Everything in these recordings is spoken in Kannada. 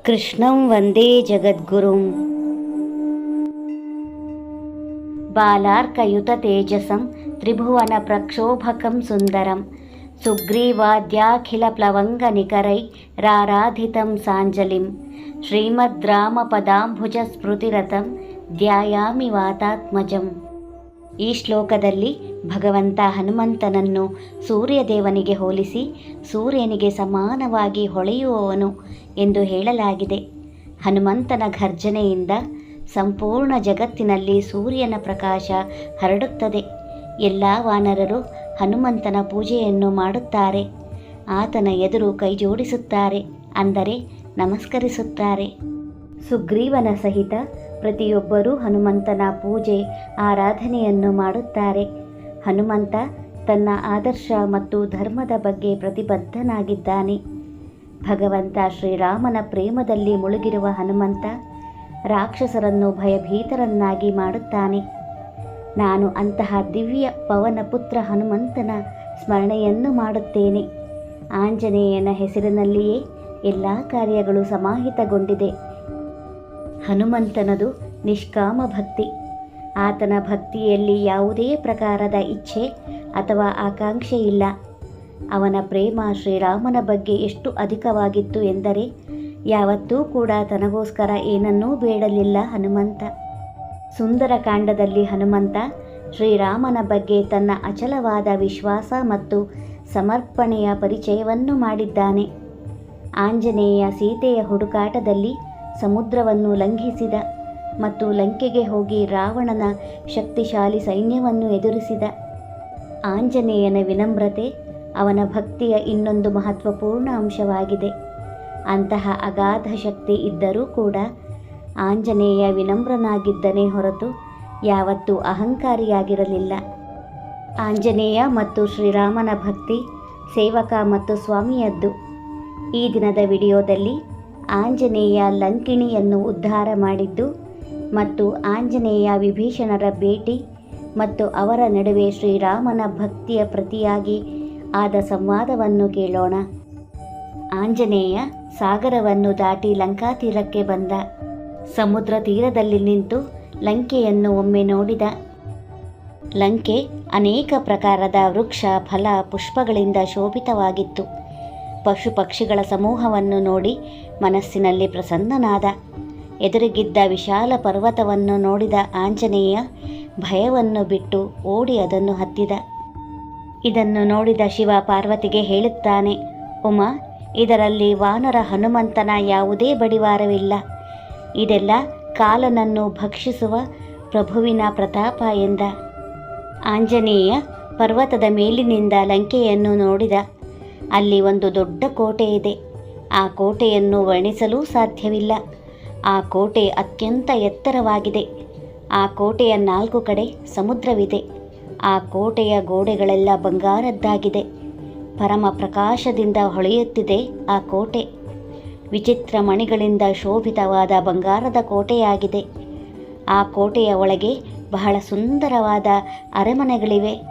ಕೃಷ್ಣಂ ವಂದೇ ಜಗದ್ಗುರುಂ ಬಾಲಾರ್ಕಯುತತೇಜಸಂ ತ್ರಿಭುವನ ಪ್ರಕ್ಷೋಭಕಂ ಸುಂದರಂ ಸುಗ್ರೀವಾದ್ಯಾಖಿಲಪ್ಲವಂಗನಿಕರೈ ರಾರಾಧಿತಂ ಸಾಂಜಲಿಂ ಶ್ರೀಮದ್ರಾಮಪದಾಂಬುಜಸ್ಮೃತಿರತಂ ಧ್ಯಾಯಾಮಿ ವಾತಾತ್ಮಜಂ ಈ ಶ್ಲೋಕದಲ್ಲಿ ಭಗವಂತ ಹನುಮಂತನನ್ನು ಸೂರ್ಯದೇವನಿಗೆ ಹೋಲಿಸಿ ಸೂರ್ಯನಿಗೆ ಸಮಾನವಾಗಿ ಹೊಳೆಯುವವನು ಎಂದು ಹೇಳಲಾಗಿದೆ. ಹನುಮಂತನ ಘರ್ಜನೆಯಿಂದ ಸಂಪೂರ್ಣ ಜಗತ್ತಿನಲ್ಲಿ ಸೂರ್ಯನ ಪ್ರಕಾಶ ಹರಡುತ್ತದೆ. ಎಲ್ಲ ವಾನರರು ಹನುಮಂತನ ಪೂಜೆಯನ್ನು ಮಾಡುತ್ತಾರೆ. ಆತನ ಎದುರು ಕೈಜೋಡಿಸುತ್ತಾರೆ ಅಂದರೆ ನಮಸ್ಕರಿಸುತ್ತಾರೆ. ಸುಗ್ರೀವನ ಸಹಿತ ಪ್ರತಿಯೊಬ್ಬರೂ ಹನುಮಂತನ ಪೂಜೆ, ಆರಾಧನೆಯನ್ನು ಮಾಡುತ್ತಾರೆ. ಹನುಮಂತ ತನ್ನ ಆದರ್ಶ ಮತ್ತು ಧರ್ಮದ ಬಗ್ಗೆ ಪ್ರತಿಬದ್ಧನಾಗಿದ್ದಾನೆ. ಭಗವಂತ ಶ್ರೀರಾಮನ ಪ್ರೇಮದಲ್ಲಿ ಮುಳುಗಿರುವ ಹನುಮಂತ ರಾಕ್ಷಸರನ್ನು ಭಯಭೀತರನ್ನಾಗಿ ಮಾಡುತ್ತಾನೆ. ನಾನು ಅಂತಹ ದಿವ್ಯ ಪವನ ಪುತ್ರ ಹನುಮಂತನ ಸ್ಮರಣೆಯನ್ನು ಮಾಡುತ್ತೇನೆ. ಆಂಜನೇಯನ ಹೆಸರಿನಲ್ಲಿಯೇ ಎಲ್ಲ ಕಾರ್ಯಗಳು ಸಮಾಹಿತಗೊಂಡಿದೆ. ಹನುಮಂತನದು ನಿಷ್ಕಾಮ ಭಕ್ತಿ. ಆತನ ಭಕ್ತಿಯಲ್ಲಿ ಯಾವುದೇ ಪ್ರಕಾರದ ಇಚ್ಛೆ ಅಥವಾ ಆಕಾಂಕ್ಷೆ ಇಲ್ಲ ಅವನ ಪ್ರೇಮ ಶ್ರೀರಾಮನ ಬಗ್ಗೆ ಎಷ್ಟು ಅಧಿಕವಾಗಿತ್ತು ಎಂದರೆ, ಯಾವತ್ತೂ ಕೂಡ ತನಗೋಸ್ಕರ ಏನನ್ನೂ ಬೇಡಲಿಲ್ಲ ಹನುಮಂತ. ಸುಂದರಕಾಂಡದಲ್ಲಿ ಹನುಮಂತ ಶ್ರೀರಾಮನ ಬಗ್ಗೆ ತನ್ನ ಅಚಲವಾದ ವಿಶ್ವಾಸ ಮತ್ತು ಸಮರ್ಪಣೆಯ ಪರಿಚಯವನ್ನು ಮಾಡಿದ್ದಾನೆ. ಆಂಜನೇಯ ಸೀತೆಯ ಹುಡುಕಾಟದಲ್ಲಿ ಸಮುದ್ರವನ್ನು ಲಂಘಿಸಿದ ಮತ್ತು ಲಂಕೆಗೆ ಹೋಗಿ ರಾವಣನ ಶಕ್ತಿಶಾಲಿ ಸೈನ್ಯವನ್ನು ಎದುರಿಸಿದ. ಆಂಜನೇಯನ ವಿನಮ್ರತೆ ಅವನ ಭಕ್ತಿಯ ಇನ್ನೊಂದು ಮಹತ್ವಪೂರ್ಣ ಅಂಶವಾಗಿದೆ. ಅಂತಹ ಅಗಾಧ ಶಕ್ತಿ ಇದ್ದರೂ ಕೂಡ ಆಂಜನೇಯ ವಿನಮ್ರನಾಗಿದ್ದನೇ ಹೊರತು ಯಾವತ್ತೂ ಅಹಂಕಾರಿಯಾಗಿರಲಿಲ್ಲ. ಆಂಜನೇಯ ಮತ್ತು ಶ್ರೀರಾಮನ ಭಕ್ತಿ ಸೇವಕ ಮತ್ತು ಸ್ವಾಮಿಯದ್ದು. ಈ ದಿನದ ವಿಡಿಯೋದಲ್ಲಿ ಆಂಜನೇಯ ಲಂಕಿಣಿಯನ್ನು ಉದ್ಧಾರ ಮಾಡಿದ್ದು ಮತ್ತು ಆಂಜನೇಯ ವಿಭೀಷಣರ ಭೇಟಿ ಮತ್ತು ಅವರ ನಡುವೆ ಶ್ರೀರಾಮನ ಭಕ್ತಿಯ ಪ್ರತಿಯಾಗಿ ಆದ ಸಂವಾದವನ್ನು ಕೇಳೋಣ. ಆಂಜನೇಯ ಸಾಗರವನ್ನು ದಾಟಿ ಲಂಕಾ ತೀರಕ್ಕೆ ಬಂದ. ಸಮುದ್ರ ತೀರದಲ್ಲಿ ನಿಂತು ಲಂಕೆಯನ್ನು ಒಮ್ಮೆ ನೋಡಿದ. ಲಂಕೆ ಅನೇಕ ಪ್ರಕಾರದ ವೃಕ್ಷ, ಫಲ, ಪುಷ್ಪಗಳಿಂದ ಶೋಭಿತವಾಗಿತ್ತು. ಪಶು ಪಕ್ಷಿಗಳ ಸಮೂಹವನ್ನು ನೋಡಿ ಮನಸ್ಸಿನಲ್ಲಿ ಪ್ರಸನ್ನನಾದ. ಎದುರಿಗಿದ್ದ ವಿಶಾಲ ಪರ್ವತವನ್ನು ನೋಡಿದ ಆಂಜನೇಯ ಭಯವನ್ನು ಬಿಟ್ಟು ಓಡಿ ಅದನ್ನು ಹತ್ತಿದ. ಇದನ್ನು ನೋಡಿದ ಶಿವ ಪಾರ್ವತಿಗೆ ಹೇಳುತ್ತಾನೆ, ಉಮಾ, ಇದರಲ್ಲಿ ವಾನರ ಹನುಮಂತನ ಯಾವುದೇ ಬಡಿವಾರವಿಲ್ಲ. ಇದೆಲ್ಲ ಕಾಲನನ್ನು ಭಕ್ಷಿಸುವ ಪ್ರಭುವಿನ ಪ್ರತಾಪ ಎಂದ. ಆಂಜನೇಯ ಪರ್ವತದ ಮೇಲಿನಿಂದ ಲಂಕೆಯನ್ನು ನೋಡಿದ. ಅಲ್ಲಿ ಒಂದು ದೊಡ್ಡ ಕೋಟೆ ಇದೆ ಆ ಕೋಟೆಯನ್ನು ವರ್ಣಿಸಲೂ ಸಾಧ್ಯವಿಲ್ಲ. ಆ ಕೋಟೆ ಅತ್ಯಂತ ಎತ್ತರವಾಗಿದೆ. ಆ ಕೋಟೆಯ ನಾಲ್ಕು ಕಡೆ ಸಮುದ್ರವಿದೆ. ಆ ಕೋಟೆಯ ಗೋಡೆಗಳೆಲ್ಲ ಬಂಗಾರದ್ದಾಗಿದೆ. ಪರಮ ಪ್ರಕಾಶದಿಂದ ಹೊಳೆಯುತ್ತಿದೆ ಆ ಕೋಟೆ. ವಿಚಿತ್ರ ಮಣಿಗಳಿಂದ ಶೋಭಿತವಾದ ಬಂಗಾರದ ಕೋಟೆಯಾಗಿದೆ. ಆ ಕೋಟೆಯ ಒಳಗೆ ಬಹಳ ಸುಂದರವಾದ ಅರಮನೆಗಳಿವೆ.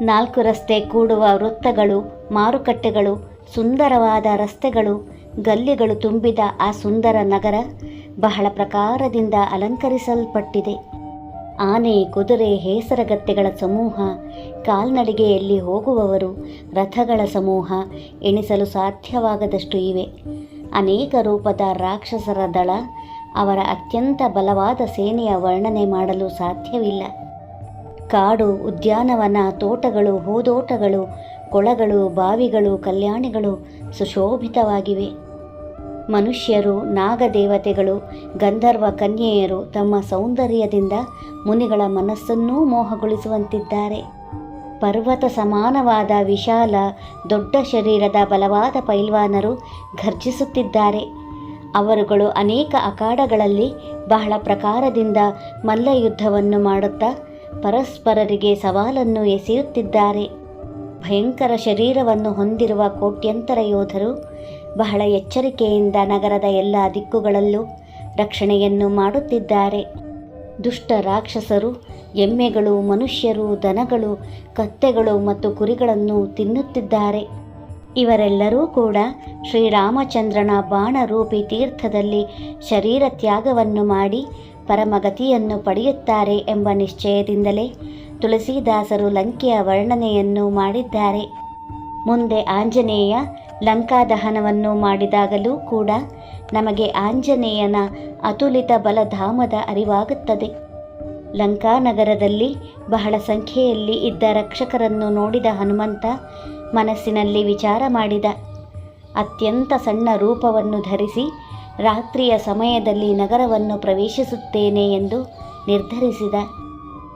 ನಾಲ್ಕು ರಸ್ತೆ ಕೂಡುವ ವೃತ್ತಗಳು, ಮಾರುಕಟ್ಟೆಗಳು, ಸುಂದರವಾದ ರಸ್ತೆಗಳು, ಗಲ್ಲಿಗಳು ತುಂಬಿದ ಆ ಸುಂದರ ನಗರ ಬಹಳ ಪ್ರಕಾರದಿಂದ ಅಲಂಕರಿಸಲ್ಪಟ್ಟಿದೆ. ಆನೆ, ಕುದುರೆ, ಹೇಸರಗತ್ತೆಗಳ ಸಮೂಹ, ಕಾಲ್ನಡಿಗೆಯಲ್ಲಿ ಹೋಗುವವರು, ರಥಗಳ ಸಮೂಹ ಎಣಿಸಲು ಸಾಧ್ಯವಾಗದಷ್ಟು ಇವೆ. ಅನೇಕ ರೂಪದ ರಾಕ್ಷಸರ ದಳ ಅವರ ಅತ್ಯಂತ ಬಲವಾದ ಸೇನೆಯ ವರ್ಣನೆ ಮಾಡಲು ಸಾಧ್ಯವಿಲ್ಲ. ಕಾಡು, ಉದ್ಯಾನವನ, ತೋಟಗಳು, ಹೂದೋಟಗಳು, ಕೊಳಗಳು, ಬಾವಿಗಳು, ಕಲ್ಯಾಣಿಗಳು ಸುಶೋಭಿತವಾಗಿವೆ. ಮನುಷ್ಯರು, ನಾಗದೇವತೆಗಳು, ಗಂಧರ್ವ ಕನ್ಯೆಯರು ತಮ್ಮ ಸೌಂದರ್ಯದಿಂದ ಮುನಿಗಳ ಮನಸ್ಸನ್ನೂ ಮೋಹಗೊಳಿಸುವಂತಿದ್ದಾರೆ. ಪರ್ವತ ಸಮಾನವಾದ ವಿಶಾಲ, ದೊಡ್ಡ ಶರೀರದ ಬಲವಾದ ಪೈಲ್ವಾನರು ಘರ್ಜಿಸುತ್ತಿದ್ದಾರೆ. ಅವರುಗಳು ಅನೇಕ ಅಖಾಡಗಳಲ್ಲಿ ಬಹಳ ಪ್ರಕಾರದಿಂದ ಮಲ್ಲಯುದ್ಧವನ್ನು ಮಾಡುತ್ತಾ ಪರಸ್ಪರರಿಗೆ ಸವಾಲನ್ನು ಎಸೆಯುತ್ತಿದ್ದಾರೆ. ಭಯಂಕರ ಶರೀರವನ್ನು ಹೊಂದಿರುವ ಕೋಟ್ಯಂತರ ಯೋಧರು ಬಹಳ ಎಚ್ಚರಿಕೆಯಿಂದ ನಗರದ ಎಲ್ಲ ದಿಕ್ಕುಗಳಲ್ಲೂ ರಕ್ಷಣೆಯನ್ನು ಮಾಡುತ್ತಿದ್ದಾರೆ. ದುಷ್ಟ ರಾಕ್ಷಸರು, ಎಮ್ಮೆಗಳು, ಮನುಷ್ಯರು, ದನಗಳು, ಕತ್ತೆಗಳು ಮತ್ತು ಕುರಿಗಳನ್ನು ತಿನ್ನುತ್ತಿದ್ದಾರೆ. ಇವರೆಲ್ಲರೂ ಕೂಡ ಶ್ರೀರಾಮಚಂದ್ರನ ಬಾಣರೂಪಿ ತೀರ್ಥದಲ್ಲಿ ಶರೀರ ತ್ಯಾಗವನ್ನು ಮಾಡಿ ಪರಮಗತಿಯನ್ನು ಪಡೆಯುತ್ತಾರೆ ಎಂಬ ನಿಶ್ಚಯದಿಂದಲೇ ತುಳಸಿದಾಸರು ಲಂಕೆಯ ವರ್ಣನೆಯನ್ನು ಮಾಡಿದ್ದಾರೆ. ಮುಂದೆ ಆಂಜನೇಯ ಲಂಕಾದಹನವನ್ನು ಮಾಡಿದಾಗಲೂ ಕೂಡ ನಮಗೆ ಆಂಜನೇಯನ ಅತುಲಿತ ಬಲಧಾಮದ ಅರಿವಾಗುತ್ತದೆ. ಲಂಕಾನಗರದಲ್ಲಿ ಬಹಳ ಸಂಖ್ಯೆಯಲ್ಲಿ ಇದ್ದ ರಕ್ಷಕರನ್ನು ನೋಡಿದ ಹನುಮಂತ ಮನಸ್ಸಿನಲ್ಲಿ ವಿಚಾರ ಮಾಡಿದ. ಅತ್ಯಂತ ಸಣ್ಣ ರೂಪವನ್ನು ಧರಿಸಿ ರಾತ್ರಿಯ ಸಮಯದಲ್ಲಿ ನಗರವನ್ನು ಪ್ರವೇಶಿಸುತ್ತೇನೆ ಎಂದು ನಿರ್ಧರಿಸಿದ.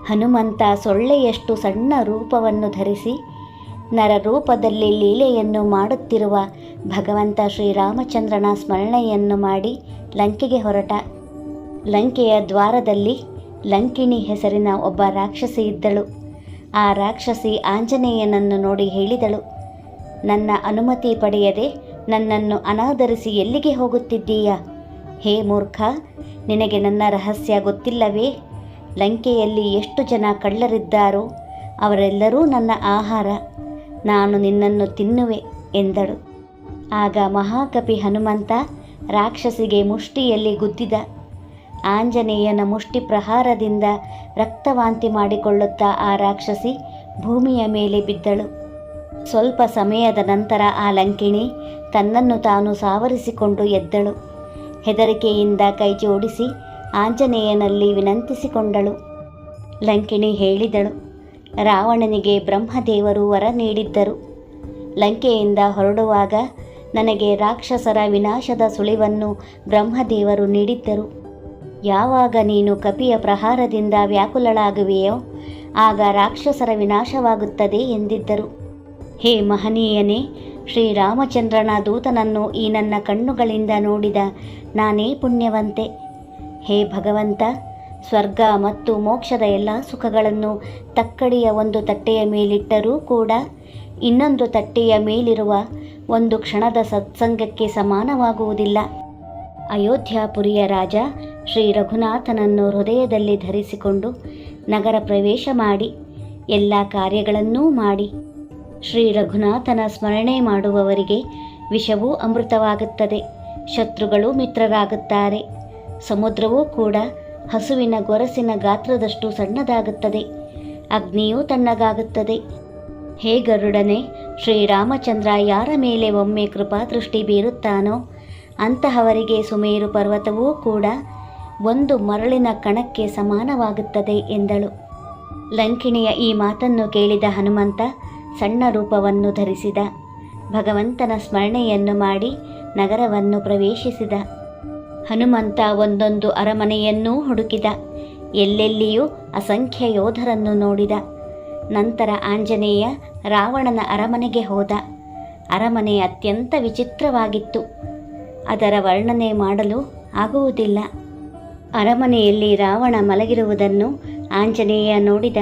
ಹನುಮಂತ ಸೊಳ್ಳೆಯಷ್ಟು ಸಣ್ಣ ರೂಪವನ್ನು ಧರಿಸಿ ನರರೂಪದಲ್ಲಿ ಲೀಲೆಯನ್ನು ಮಾಡುತ್ತಿರುವ ಭಗವಂತ ಶ್ರೀರಾಮಚಂದ್ರನ ಸ್ಮರಣೆಯನ್ನು ಮಾಡಿ ಲಂಕೆಗೆ ಹೊರಟ. ಲಂಕೆಯ ದ್ವಾರದಲ್ಲಿ ಲಂಕಿಣಿ ಹೆಸರಿನ ಒಬ್ಬ ರಾಕ್ಷಸಿ ಇದ್ದಳು. ಆ ರಾಕ್ಷಸಿ ಆಂಜನೇಯನನ್ನು ನೋಡಿ ಹೇಳಿದಳು, ನನ್ನ ಅನುಮತಿ ಪಡೆಯದೆ ನನ್ನನ್ನು ಅನಾದರಿಸಿ ಎಲ್ಲಿಗೆ ಹೋಗುತ್ತಿದ್ದೀಯಾ? ಹೇ ಮೂರ್ಖ, ನಿನಗೆ ನನ್ನ ರಹಸ್ಯ ಗೊತ್ತಿಲ್ಲವೇ? ಲಂಕೆಯಲ್ಲಿ ಎಷ್ಟು ಜನ ಕಳ್ಳರಿದ್ದಾರೋ ಅವರೆಲ್ಲರೂ ನನ್ನ ಆಹಾರ. ನಾನು ನಿನ್ನನ್ನು ತಿನ್ನುವೆ ಎಂದಳು. ಆಗ ಮಹಾಕಪಿ ಹನುಮಂತ ರಾಕ್ಷಸಿಗೆ ಮುಷ್ಟಿಯಲ್ಲಿ ಗುದ್ದಿದ. ಆಂಜನೇಯನ ಮುಷ್ಟಿ ಪ್ರಹಾರದಿಂದ ರಕ್ತವಾಂತಿ ಮಾಡಿಕೊಳ್ಳುತ್ತಾ ಆ ರಾಕ್ಷಸಿ ಭೂಮಿಯ ಮೇಲೆ ಬಿದ್ದಳು. ಸ್ವಲ್ಪ ಸಮಯದ ನಂತರ ಆ ಲಂಕಿಣಿ ತನ್ನನ್ನು ತಾನು ಸಾವರಿಸಿಕೊಂಡು ಎದ್ದಳು. ಹೆದರಿಕೆಯಿಂದ ಕೈ ಜೋಡಿಸಿ ಆಂಜನೇಯನಲ್ಲಿ ವಿನಂತಿಸಿಕೊಂಡಳು. ಲಂಕಿಣಿ ಹೇಳಿದಳು ರಾವಣನಿಗೆ ಬ್ರಹ್ಮದೇವರು ವರ ನೀಡಿದ್ದರು. ಲಂಕೆಯಿಂದ ಹೊರಡುವಾಗ ನನಗೆ ರಾಕ್ಷಸರ ವಿನಾಶದ ಸುಳಿವನ್ನು ಬ್ರಹ್ಮದೇವರು ನೀಡಿದ್ದರು. ಯಾವಾಗ ನೀನು ಕಪಿಯ ಪ್ರಹಾರದಿಂದ ವ್ಯಾಕುಲಳಾಗುವೆಯೋ, ಆಗ ರಾಕ್ಷಸರ ವಿನಾಶವಾಗುತ್ತದೆ ಎಂದಿದ್ದರು. ಹೇ ಮಹನೀಯನೇ, ಶ್ರೀರಾಮಚಂದ್ರನ ದೂತನನ್ನು ಈ ನನ್ನ ಕಣ್ಣುಗಳಿಂದ ನೋಡಿದ ನಾನೇ ಪುಣ್ಯವಂತೆ. ಹೇ ಭಗವಂತ ಸ್ವರ್ಗ ಮತ್ತು ಮೋಕ್ಷದ ಎಲ್ಲ ಸುಖಗಳನ್ನು ತಕ್ಕಡಿಯ ಒಂದು ತಟ್ಟೆಯ ಮೇಲಿಟ್ಟರೂ ಕೂಡ ಇನ್ನೊಂದು ತಟ್ಟೆಯ ಮೇಲಿರುವ ಒಂದು ಕ್ಷಣದ ಸತ್ಸಂಗಕ್ಕೆ ಸಮಾನವಾಗುವುದಿಲ್ಲ. ಅಯೋಧ್ಯಾಪುರಿಯ ರಾಜ ಶ್ರೀ ರಘುನಾಥನನ್ನು ಹೃದಯದಲ್ಲಿ ಧರಿಸಿಕೊಂಡು ನಗರ ಪ್ರವೇಶ ಮಾಡಿ, ಎಲ್ಲ ಕಾರ್ಯಗಳನ್ನೂ ಮಾಡಿ, ಶ್ರೀ ರಘುನಾಥನ ಸ್ಮರಣೆ ಮಾಡುವವರಿಗೆ ವಿಷವೂ ಅಮೃತವಾಗುತ್ತದೆ, ಶತ್ರುಗಳು ಮಿತ್ರರಾಗುತ್ತಾರೆ, ಸಮುದ್ರವೂ ಕೂಡ ಹಸುವಿನ ಗೊರಸಿನ ಗಾತ್ರದಷ್ಟು ಸಣ್ಣದಾಗುತ್ತದೆ. ಅಗ್ನಿಯೂ ತಣ್ಣಗಾಗುತ್ತದೆ. ಹೇ ಗರುಡನೆ, ಶ್ರೀರಾಮಚಂದ್ರ ಯಾರ ಮೇಲೆ ಒಮ್ಮೆ ಕೃಪಾದೃಷ್ಟಿ ಬೀರುತ್ತಾನೋ, ಅಂತಹವರಿಗೆ ಸುಮೇರು ಪರ್ವತವೂ ಕೂಡ ಒಂದು ಮರಳಿನ ಕಣಕ್ಕೆ ಸಮಾನವಾಗುತ್ತದೆ ಎಂದಳು. ಲಂಕಿಣಿಯ ಈ ಮಾತನ್ನು ಕೇಳಿದ ಹನುಮಂತ ಸಣ್ಣ ರೂಪವನ್ನು ಧರಿಸಿದ. ಭಗವಂತನ ಸ್ಮರಣೆಯನ್ನು ಮಾಡಿ ನಗರವನ್ನು ಪ್ರವೇಶಿಸಿದ. ಹನುಮಂತ ಒಂದೊಂದು ಅರಮನೆಯನ್ನೂ ಹುಡುಕಿದ. ಎಲ್ಲೆಲ್ಲಿಯೂ ಅಸಂಖ್ಯ ಯೋಧರನ್ನು ನೋಡಿದ. ನಂತರ ಆಂಜನೇಯ ರಾವಣನ ಅರಮನೆಗೆ ಹೋದ. ಅರಮನೆ ಅತ್ಯಂತ ವಿಚಿತ್ರವಾಗಿತ್ತು. ಅದರ ವರ್ಣನೆ ಮಾಡಲು ಆಗುವುದಿಲ್ಲ. ಅರಮನೆಯಲ್ಲಿ ರಾವಣ ಮಲಗಿರುವುದನ್ನು ಆಂಜನೇಯ ನೋಡಿದ.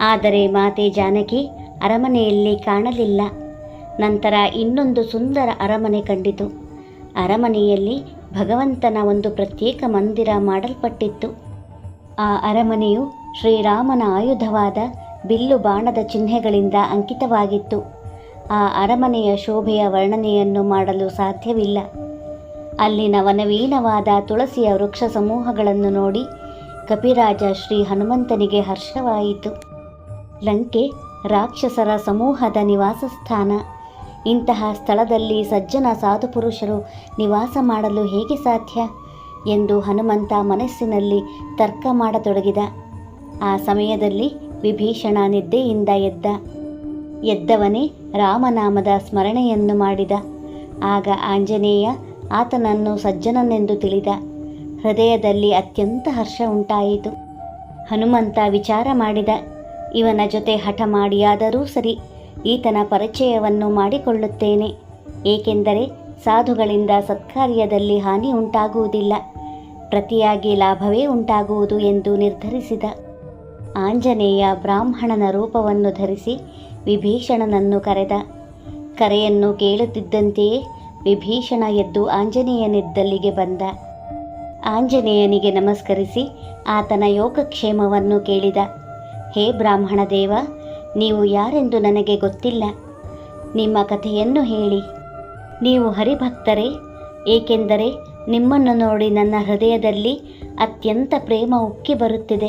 ಆದರೆ ಮಾತೆ ಜಾನಕಿ ಅರಮನೆಯಲ್ಲಿ ಕಾಣಲಿಲ್ಲ. ನಂತರ ಇನ್ನೊಂದು ಸುಂದರ ಅರಮನೆ ಕಂಡಿತು. ಅರಮನೆಯಲ್ಲಿ ಭಗವಂತನ ಒಂದು ಪ್ರತ್ಯೇಕ ಮಂದಿರ ಮಾಡಲ್ಪಟ್ಟಿತ್ತು. ಆ ಅರಮನೆಯು ಶ್ರೀರಾಮನ ಆಯುಧವಾದ ಬಿಲ್ಲು ಬಾಣದ ಚಿಹ್ನೆಗಳಿಂದ ಅಂಕಿತವಾಗಿತ್ತು. ಆ ಅರಮನೆಯ ಶೋಭೆಯ ವರ್ಣನೆಯನ್ನು ಮಾಡಲು ಸಾಧ್ಯವಿಲ್ಲ. ಅಲ್ಲಿನ ವನವೀನವಾದ ತುಳಸಿಯ ವೃಕ್ಷ ಸಮೂಹಗಳನ್ನು ನೋಡಿ ಕಪಿರಾಜ ಶ್ರೀ ಹನುಮಂತನಿಗೆ ಹರ್ಷವಾಯಿತು. ಲಂಕೆ ರಾಕ್ಷಸರ ಸಮೂಹದ ನಿವಾಸ ಸ್ಥಾನ ಇಂತಹ ಸ್ಥಳದಲ್ಲಿ ಸಜ್ಜನ ಸಾಧುಪುರುಷರು ನಿವಾಸ ಮಾಡಲು ಹೇಗೆ ಸಾಧ್ಯ? ಎಂದು ಹನುಮಂತ ಮನಸ್ಸಿನಲ್ಲಿ ತರ್ಕ ಮಾಡತೊಡಗಿದ. ಆ ಸಮಯದಲ್ಲಿ ವಿಭೀಷಣ ನಿದ್ದೆಯಿಂದ ಎದ್ದ. ಎದ್ದವನೇ ರಾಮನಾಮದ ಸ್ಮರಣೆಯನ್ನು ಮಾಡಿದ. ಆಗ ಆಂಜನೇಯ ಆತನನ್ನು ಸಜ್ಜನನೆಂದು ತಿಳಿದ. ಹೃದಯದಲ್ಲಿ ಅತ್ಯಂತ ಹರ್ಷ ಉಂಟಾಯಿತು. ಹನುಮಂತ ವಿಚಾರ ಮಾಡಿದ. ಇವನ ಜೊತೆ ಹಠ ಮಾಡಿಯಾದರೂ ಸರಿ ಈತನ ಪರಿಚಯವನ್ನು ಮಾಡಿಕೊಳ್ಳುತ್ತೇನೆ. ಏಕೆಂದರೆ ಸಾಧುಗಳಿಂದ ಸತ್ಕಾರ್ಯದಲ್ಲಿ ಹಾನಿ ಉಂಟಾಗುವುದಿಲ್ಲ. ಪ್ರತಿಯಾಗಿ ಲಾಭವೇ ಉಂಟಾಗುವುದು ಎಂದು ನಿರ್ಧರಿಸಿದ. ಆಂಜನೇಯ ಬ್ರಾಹ್ಮಣನ ರೂಪವನ್ನು ಧರಿಸಿ ವಿಭೀಷಣನನ್ನು ಕರೆದ. ಕರೆಯನ್ನು ಕೇಳುತ್ತಿದ್ದಂತೆಯೇ ವಿಭೀಷಣ ಎದ್ದು ಆಂಜನೇಯನಿದ್ದಲ್ಲಿಗೆ ಬಂದ. ಆಂಜನೇಯನಿಗೆ ನಮಸ್ಕರಿಸಿ ಆತನ ಯೋಗಕ್ಷೇಮವನ್ನು ಕೇಳಿದ. ಹೇ ಬ್ರಾಹ್ಮಣ ದೇವ ನೀವು ಯಾರೆಂದು ನನಗೆ ಗೊತ್ತಿಲ್ಲ. ನಿಮ್ಮ ಕಥೆಯನ್ನು ಹೇಳಿ. ನೀವು ಹರಿಭಕ್ತರೇ, ಏಕೆಂದರೆ ನಿಮ್ಮನ್ನು ನೋಡಿ ನನ್ನ ಹೃದಯದಲ್ಲಿ ಅತ್ಯಂತ ಪ್ರೇಮ ಉಕ್ಕಿ ಬರುತ್ತಿದೆ.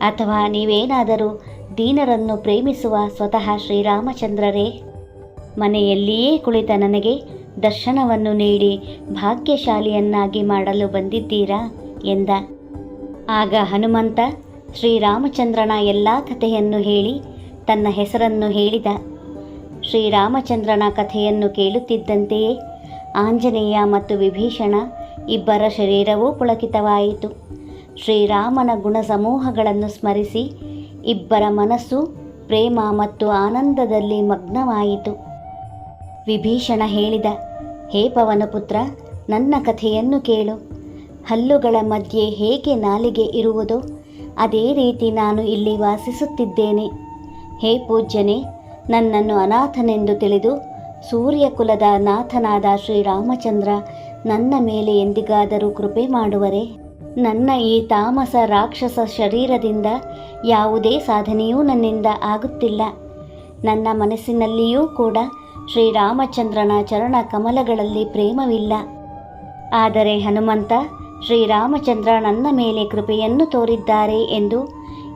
ಅಥವಾ ನೀವೇನಾದರೂ ದೀನರನ್ನು ಪ್ರೇಮಿಸುವ ಸ್ವತಃ ಶ್ರೀರಾಮಚಂದ್ರರೇ? ಮನೆಯಲ್ಲಿಯೇ ಕುಳಿತ ನನಗೆ ದರ್ಶನವನ್ನು ನೀಡಿ ಭಾಗ್ಯಶಾಲಿಯನ್ನಾಗಿ ಮಾಡಲು ಬಂದಿದ್ದೀರಾ? ಎಂದ. ಆಗ ಹನುಮಂತ ಶ್ರೀರಾಮಚಂದ್ರನ ಎಲ್ಲ ಕಥೆಯನ್ನು ಹೇಳಿ ತನ್ನ ಹೆಸರನ್ನು ಹೇಳಿದ. ಶ್ರೀರಾಮಚಂದ್ರನ ಕಥೆಯನ್ನು ಕೇಳುತ್ತಿದ್ದಂತೆಯೇ ಆಂಜನೇಯ ಮತ್ತು ವಿಭೀಷಣ ಇಬ್ಬರ ಶರೀರವೂ ಪುಳಕಿತವಾಯಿತು. ಶ್ರೀರಾಮನ ಗುಣ ಸಮೂಹಗಳನ್ನು ಸ್ಮರಿಸಿ ಇಬ್ಬರ ಮನಸ್ಸು ಪ್ರೇಮ ಮತ್ತು ಆನಂದದಲ್ಲಿ ಮಗ್ನವಾಯಿತು. ವಿಭೀಷಣ ಹೇಳಿದ, ಹೇ ಪವನಪುತ್ರ, ನನ್ನ ಕಥೆಯನ್ನು ಕೇಳು. ಹಲ್ಲುಗಳ ಮಧ್ಯೆ ಹೇಗೆ ನಾಲಿಗೆ ಇರುವುದೋ, ಅದೇ ರೀತಿ ನಾನು ಇಲ್ಲಿ ವಾಸಿಸುತ್ತಿದ್ದೇನೆ. ಹೇ ಪೂಜ್ಯನೇ, ನನ್ನನ್ನು ಅನಾಥನೆಂದು ತಿಳಿದು ಸೂರ್ಯಕುಲದ ನಾಥನಾದ ಶ್ರೀರಾಮಚಂದ್ರ ನನ್ನ ಮೇಲೆ ಎಂದಿಗಾದರೂ ಕೃಪೆ ಮಾಡುವರೆ. ನನ್ನ ಈ ತಾಮಸ ರಾಕ್ಷಸ ಶರೀರದಿಂದ ಯಾವುದೇ ಸಾಧನೆಯೂ ನನ್ನಿಂದ ಆಗುತ್ತಿಲ್ಲ. ನನ್ನ ಮನಸ್ಸಿನಲ್ಲಿಯೂ ಕೂಡ ಶ್ರೀರಾಮಚಂದ್ರನ ಚರಣ ಕಮಲಗಳಲ್ಲಿ ಪ್ರೇಮವಿಲ್ಲ. ಆದರೆ ಹನುಮಂತ ಶ್ರೀರಾಮಚಂದ್ರ ನನ್ನ ಮೇಲೆ ಕೃಪೆಯನ್ನು ತೋರಿದ್ದಾರೆ ಎಂದು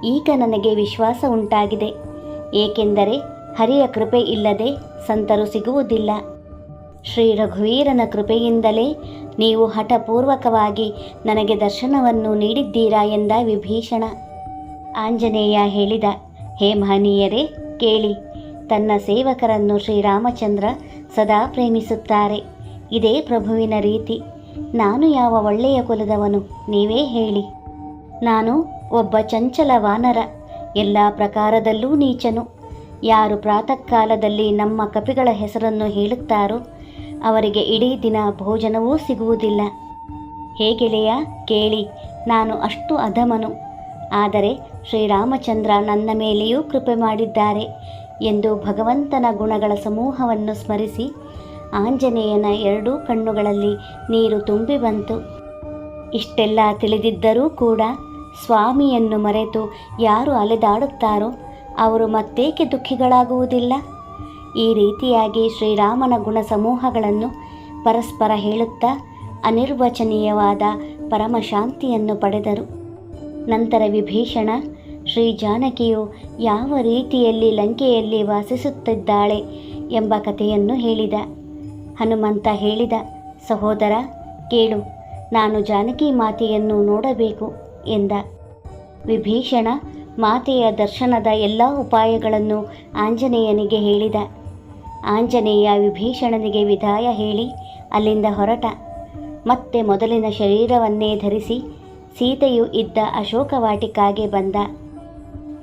ಈಗ ನನಗೆ ವಿಶ್ವಾಸ ಉಂಟಾಗಿದೆ. ಏಕೆಂದರೆ ಹರಿಯ ಕೃಪೆ ಇಲ್ಲದೆ ಸಂತರು ಸಿಗುವುದಿಲ್ಲ. ಶ್ರೀ ರಘುವೀರನ ಕೃಪೆಯಿಂದಲೇ ನೀವು ಹಠಪೂರ್ವಕವಾಗಿ ನನಗೆ ದರ್ಶನವನ್ನು ನೀಡಿದ್ದೀರಾ ಎಂದ ವಿಭೀಷಣ. ಆಂಜನೇಯ ಹೇಳಿದ, ಹೇ ಮಹನೀಯರೇ, ಕೇಳಿ. ತನ್ನ ಸೇವಕರನ್ನು ಶ್ರೀರಾಮಚಂದ್ರ ಸದಾ ಪ್ರೇಮಿಸುತ್ತಾರೆ. ಇದೇ ಪ್ರಭುವಿನ ರೀತಿ. ನಾನು ಯಾವ ಒಳ್ಳೆಯ ಕುಲದವನು? ನೀವೇ ಹೇಳಿ. ನಾನು ಒಬ್ಬ ಚಂಚಲ ವಾನರ ಎಲ್ಲ ಪ್ರಕಾರದಲ್ಲೂ ನೀಚನು. ಯಾರು ಪ್ರಾತಃ ಕಾಲದಲ್ಲಿ ನಮ್ಮ ಕಪಿಗಳ ಹೆಸರನ್ನು ಹೇಳುತ್ತಾರೋ ಅವರಿಗೆ ಇಡೀ ದಿನ ಭೋಜನವೂ ಸಿಗುವುದಿಲ್ಲ. ಹೇಗೆಳೆಯ? ಕೇಳಿ. ನಾನು ಅಷ್ಟು ಅಧಮನು. ಆದರೆ ಶ್ರೀರಾಮಚಂದ್ರ ನನ್ನ ಮೇಲೆಯೂ ಕೃಪೆ ಮಾಡಿದ್ದಾರೆ ಎಂದು ಭಗವಂತನ ಗುಣಗಳ ಸಮೂಹವನ್ನು ಸ್ಮರಿಸಿ ಆಂಜನೇಯನ ಎರಡೂ ಕಣ್ಣುಗಳಲ್ಲಿ ನೀರು ತುಂಬಿ ಬಂತು. ಇಷ್ಟೆಲ್ಲ ತಿಳಿದಿದ್ದರೂ ಕೂಡ ಸ್ವಾಮಿಯನ್ನು ಮರೆತು ಯಾರು ಅಲೆದಾಡುತ್ತಾರೋ ಅವರು ಮತ್ತೇಕೆ ದುಃಖಿಗಳಾಗುವುದಿಲ್ಲ? ಈ ರೀತಿಯಾಗಿ ಶ್ರೀರಾಮನ ಗುಣ ಸಮೂಹಗಳನ್ನು ಪರಸ್ಪರ ಹೇಳುತ್ತಾ ಅನಿರ್ವಚನೀಯವಾದ ಪರಮಶಾಂತಿಯನ್ನು ಪಡೆದರು. ನಂತರ ವಿಭೀಷಣ, ಶ್ರೀ ಜಾನಕಿಯು ಯಾವ ರೀತಿಯಲ್ಲಿ ಲಂಕೆಯಲ್ಲಿ ವಾಸಿಸುತ್ತಿದ್ದಾಳೆ ಎಂಬ ಕಥೆಯನ್ನು ಹೇಳಿದ. ಹನುಮಂತ ಹೇಳಿದ, ಸಹೋದರ, ಕೇಳು, ನಾನು ಜಾನಕಿ ಮಾತೆಯನ್ನು ನೋಡಬೇಕು. ಎಂದ. ವಿಭೀಷಣ ಮಾತೆಯ ದರ್ಶನದ ಎಲ್ಲ ಉಪಾಯಗಳನ್ನು ಆಂಜನೇಯನಿಗೆ ಹೇಳಿದ. ಆಂಜನೇಯ ವಿಭೀಷಣನಿಗೆ ವಿದಾಯ ಹೇಳಿ ಅಲ್ಲಿಂದ ಹೊರಟ. ಮತ್ತೆ ಮೊದಲಿನ ಶರೀರವನ್ನೇ ಧರಿಸಿ ಸೀತೆಯು ಇದ್ದ ಅಶೋಕವಾಟಿಕಾಗೆ ಬಂದ.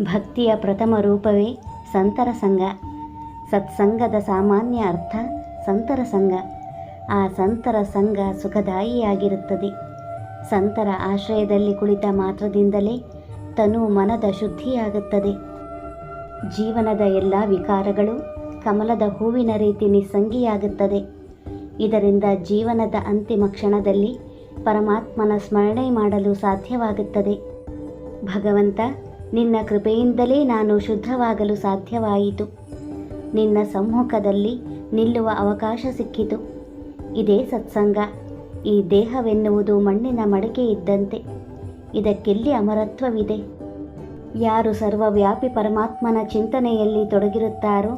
ಭಕ್ತಿಯ ಪ್ರಥಮ ರೂಪವೇ ಸಂತರ ಸಂಘ. ಸತ್ಸಂಗದ ಸಾಮಾನ್ಯ ಅರ್ಥ ಸಂತರ ಸಂಘ. ಆ ಸಂತರ ಸಂಘ ಸುಖದಾಯಿಯಾಗಿರುತ್ತದೆ. ಸಂತರ ಆಶ್ರಯದಲ್ಲಿ ಕುಳಿತ ಮಾತ್ರದಿಂದಲೇ ತನು ಮನದ ಶುದ್ಧಿಯಾಗುತ್ತದೆ. ಜೀವನದ ಎಲ್ಲ ವಿಕಾರಗಳು ಕಮಲದ ಹೂವಿನ ರೀತಿ ನಿಸ್ಸಂಗಿಯಾಗುತ್ತದೆ. ಇದರಿಂದ ಜೀವನದ ಅಂತಿಮ ಕ್ಷಣದಲ್ಲಿ ಪರಮಾತ್ಮನ ಸ್ಮರಣೆ ಮಾಡಲು ಸಾಧ್ಯವಾಗುತ್ತದೆ. ಭಗವಂತ, ನಿನ್ನ ಕೃಪೆಯಿಂದಲೇ ನಾನು ಶುದ್ಧವಾಗಲು ಸಾಧ್ಯವಾಯಿತು. ನಿನ್ನ ಸಮ್ಮುಖದಲ್ಲಿ ನಿಲ್ಲುವ ಅವಕಾಶ ಸಿಕ್ಕಿತು. ಇದೇ ಸತ್ಸಂಗ. ಈ ದೇಹವೆನ್ನುವುದು ಮಣ್ಣಿನ ಮಡಕೆ ಇದ್ದಂತೆ. ಇದಕ್ಕೆಲ್ಲಿ ಅಮರತ್ವವಿದೆ? ಯಾರು ಸರ್ವವ್ಯಾಪಿ ಪರಮಾತ್ಮನ ಚಿಂತನೆಯಲ್ಲಿ ತೊಡಗಿರುತ್ತಾರೋ,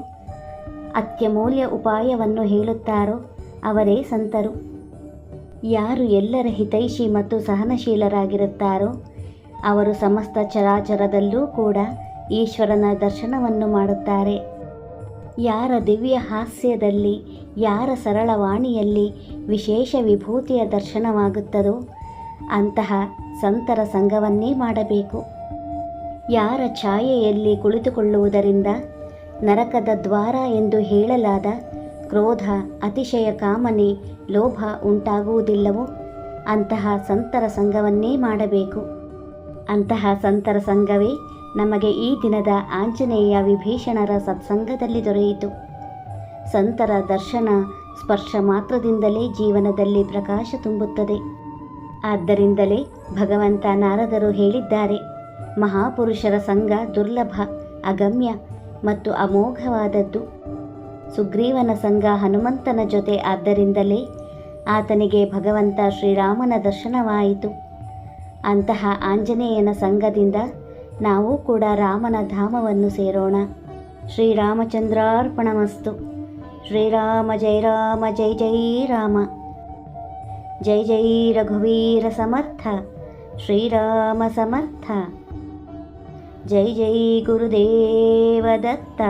ಅತ್ಯಮೂಲ್ಯ ಉಪಾಯವನ್ನು ಹೇಳುತ್ತಾರೋ, ಅವರೇ ಸಂತರು. ಯಾರು ಎಲ್ಲರ ಹಿತೈಷಿ ಮತ್ತು ಸಹನಶೀಲರಾಗಿರುತ್ತಾರೋ, ಅವರು ಸಮಸ್ತ ಚರಾಚರದಲ್ಲೂ ಕೂಡ ಈಶ್ವರನ ದರ್ಶನವನ್ನು ಮಾಡುತ್ತಾರೆ. ಯಾರ ದಿವ್ಯ ಹಾಸ್ಯದಲ್ಲಿ, ಯಾರ ಸರಳ ವಾಣಿಯಲ್ಲಿ ವಿಶೇಷ ವಿಭೂತಿಯ ದರ್ಶನವಾಗುತ್ತದೋ ಅಂತಹ ಸಂತರ ಸಂಘವನ್ನೇ ಮಾಡಬೇಕು. ಯಾರ ಛಾಯೆಯಲ್ಲಿ ಕುಳಿತುಕೊಳ್ಳುವುದರಿಂದ ನರಕದ ದ್ವಾರ ಎಂದು ಹೇಳಲಾದ ಕ್ರೋಧ, ಅತಿಶಯ ಕಾಮನೆ, ಲೋಭ ಉಂಟಾಗುವುದಿಲ್ಲವೋ ಅಂತಹ ಸಂತರ ಸಂಘವನ್ನೇ ಮಾಡಬೇಕು. ಅಂತಹ ಸಂತರ ಸಂಘವೇ ನಮಗೆ ಈ ದಿನದ ಆಂಜನೇಯ ವಿಭೀಷಣರ ಸತ್ಸಂಗದಲ್ಲಿ ದೊರೆಯಿತು. ಸಂತರ ದರ್ಶನ ಸ್ಪರ್ಶ ಮಾತ್ರದಿಂದಲೇ ಜೀವನದಲ್ಲಿ ಪ್ರಕಾಶ ತುಂಬುತ್ತದೆ. ಆದ್ದರಿಂದಲೇ ಭಗವಂತ ನಾರದರು ಹೇಳಿದ್ದಾರೆ, ಮಹಾಪುರುಷರ ಸಂಘ ದುರ್ಲಭ, ಅಗಮ್ಯ ಮತ್ತು ಅಮೋಘವಾದದ್ದು. ಸುಗ್ರೀವನ ಸಂಘ ಹನುಮಂತನ ಜೊತೆ ಆದ್ದರಿಂದಲೇ ಆತನಿಗೆ ಭಗವಂತ ಶ್ರೀರಾಮನ ದರ್ಶನವಾಯಿತು. ಅಂತಹ ಆಂಜನೇಯನ ಸಂಘದಿಂದ ನಾವು ಕೂಡ ರಾಮನ ಧಾಮವನ್ನು ಸೇರೋಣ. ಶ್ರೀರಾಮಚಂದ್ರಾರ್ಪಣಮಸ್ತು. ಶ್ರೀರಾಮ ಜಯ ರಾಮ ಜೈ ಜೈ ರಾಮ. ಜೈ ಜೈ ರಘುವೀರ ಸಮರ್ಥ. ಶ್ರೀರಾಮ ಸಮರ್ಥ. ಜೈ ಜೈ ಗುರುದೇವ ದತ್ತ.